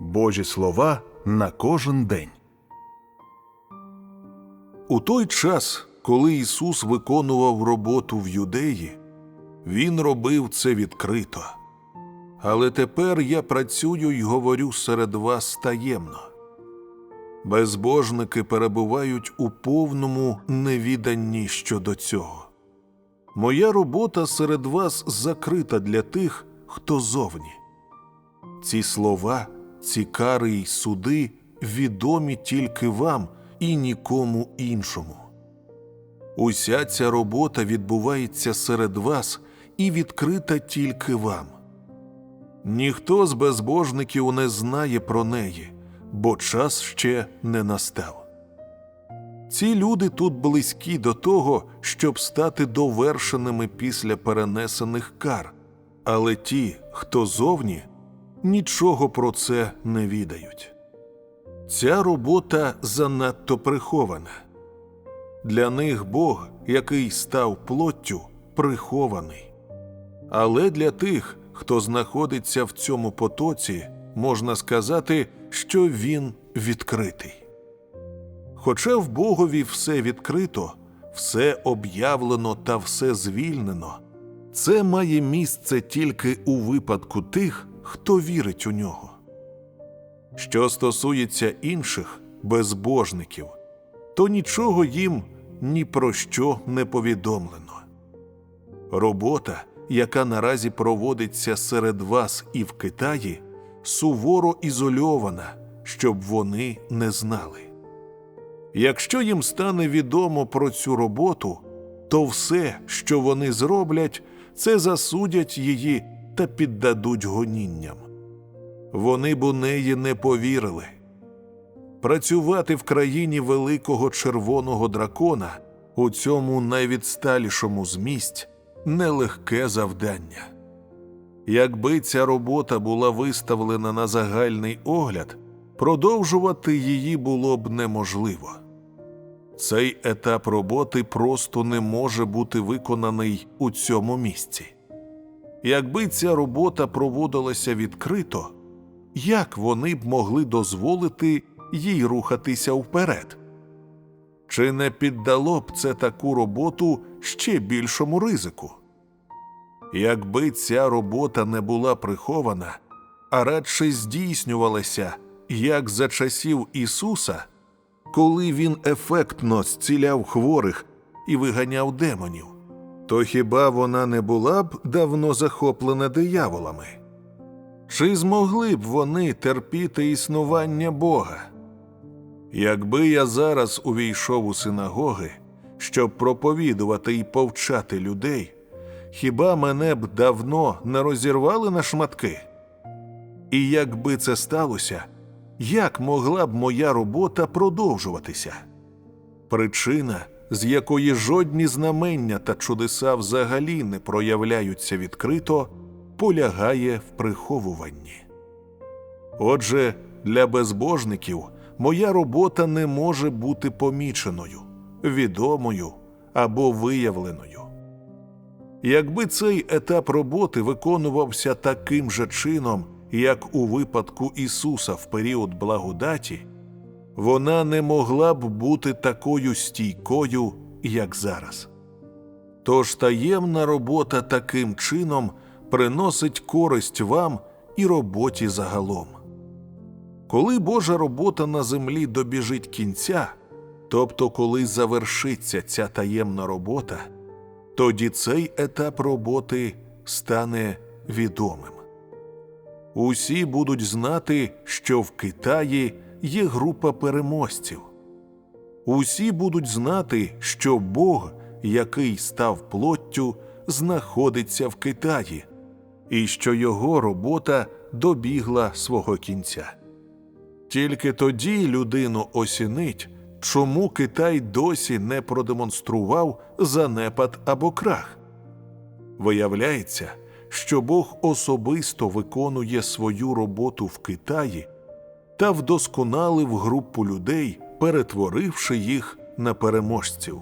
Божі слова на кожен день. У той час, коли Ісус виконував роботу в юдеї, Він робив це відкрито. Але тепер я працюю й говорю серед вас таємно. Безбожники перебувають у повному невіданні щодо цього. Моя робота серед вас закрита для тих, хто зовні. Ці слова, ці кари й суди відомі тільки вам і нікому іншому. Уся ця робота відбувається серед вас і відкрита тільки вам. Ніхто з безбожників не знає про неї, бо час ще не настав. Ці люди тут близькі до того, щоб стати довершеними після перенесених кар, але ті, хто зовні, нічого про це не відають. Ця робота занадто прихована. Для них Бог, який став плоттю, прихований. Але для тих, хто знаходиться в цьому потоці, можна сказати, що він відкритий. Хоча в Богові все відкрито, все об'явлено та все звільнено, це має місце тільки у випадку тих, хто вірить у нього. Що стосується інших безбожників, то нічого їм ні про що не повідомлено. Робота, яка наразі проводиться серед вас і в Китаї, суворо ізольована, щоб вони не знали. Якщо їм стане відомо про цю роботу, то все, що вони зроблять, це засудять її та піддадуть гонінням. Вони б у неї не повірили. Працювати в країні великого червоного дракона у цьому найвідсталішому з місць нелегке завдання. Якби ця робота була виставлена на загальний огляд, продовжувати її було б неможливо. Цей етап роботи просто не може бути виконаний у цьому місці. Якби ця робота проводилася відкрито, як вони б могли дозволити їй рухатися вперед? Чи не піддало б це таку роботу ще більшому ризику? Якби ця робота не була прихована, а радше здійснювалася як за часів Ісуса, коли Він ефектно зціляв хворих і виганяв демонів, то хіба вона не була б давно захоплена дияволами? Чи змогли б вони терпіти існування Бога? Якби я зараз увійшов у синагоги, щоб проповідувати і повчати людей, хіба мене б давно не розірвали на шматки? І якби це сталося, як могла б моя робота продовжуватися? Причина, з якої жодні знамення та чудеса взагалі не проявляються відкрито, полягає в приховуванні. Отже, для безбожників моя робота не може бути поміченою, відомою або виявленою. Якби цей етап роботи виконувався таким же чином, як у випадку Ісуса в період благодаті, вона не могла б бути такою стійкою, як зараз. Тож таємна робота таким чином приносить користь вам і роботі загалом. Коли Божа робота на землі добіжить кінця, тобто коли завершиться ця таємна робота, тоді цей етап роботи стане відомим. Усі будуть знати, що в Китаї є група переможців. Усі будуть знати, що Бог, який став плоттю, знаходиться в Китаї, і що його робота добігла свого кінця. Тільки тоді людину осінить, чому Китай досі не продемонстрував занепад або крах. Виявляється, що Бог особисто виконує свою роботу в Китаї та вдосконалив групу людей, перетворивши їх на переможців.